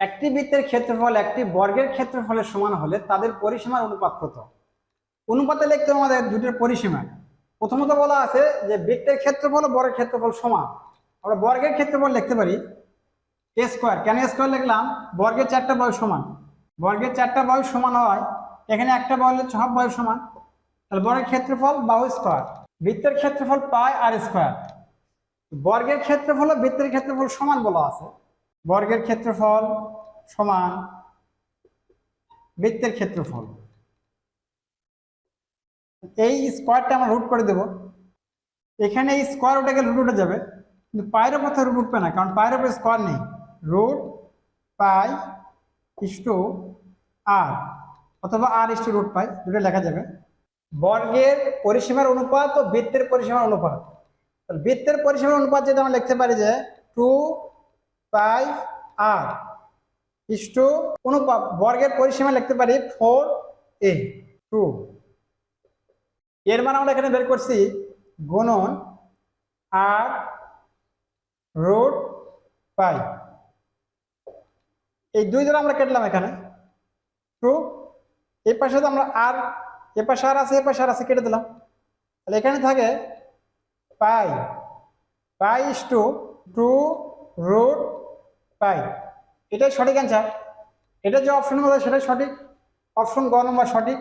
একটি বৃত্তের ক্ষেত্রফল একটি বর্গের ক্ষেত্রফলের সমান হলে তাদের পরিসীমার অনুপাত কত? অনুপাতে লিখতে আমাদের দুটোর পরিসীমা। প্রথমত বলা আছে যে বৃত্তের ক্ষেত্রফল ও বর্গের ক্ষেত্রফল সমান। আমরা বর্গের ক্ষেত্রফল লিখতে পারি এ স্কোয়ার কেন স্কোয়ার লিখলাম? বর্গের চারটা বয়স সমান। বর্গের চারটা বয়স সমান হয়, এখানে একটা বয়স সব বয়স সমান। তাহলে বর্গের ক্ষেত্রফল বাহু স্কোয়ার বৃত্তের ক্ষেত্রফল পাই আর স্কোয়ার বর্গের ক্ষেত্রফল ও বৃত্তের ক্ষেত্রফল সমান বলা আছে। বর্গের ক্ষেত্রফল সমান বৃত্তের ক্ষেত্রফল। এই স্কোয়ারটা আমরা রুট করে দেব। এখানে এই স্কোয়ার গেলে রুট উঠে যাবে, কিন্তু পায়ের তো রুট উঠবে না, কারণ পায়ের ওপর স্কোয়ার নেই। রুট পাই ইস্টু আর অথবা আর ইস্টু রুট পাই দুটো লেখা যাবে। বর্গের পরিসীমার অনুপাত ও বৃত্তের পরিসীমার অনুপাত। বৃত্তের পরিসীমার অনুপাত যেটা আমরা লিখতে পারি যে টু পাই আর। ইস্টু অনুপাত বর্গের পরিসীমা লিখতে পারি ফোর এ। টু। এর মানে আমরা এখানে বের করছি গুণন আর রুট পাই এই দুই দ্বারা আমরা কেটলাম এখানে। টু। এই পাশে তো আমরা আর, এ পাশে আর আছে, এ পাশে আর আছে কেটে দিলাম। তাহলে এখানে থাকে pi pi is two two root pi. এটাই সঠিক অ্যান্সার এটা যে অপশন হবে সেটাই সঠিক? অপশন গ নম্বর সঠিক?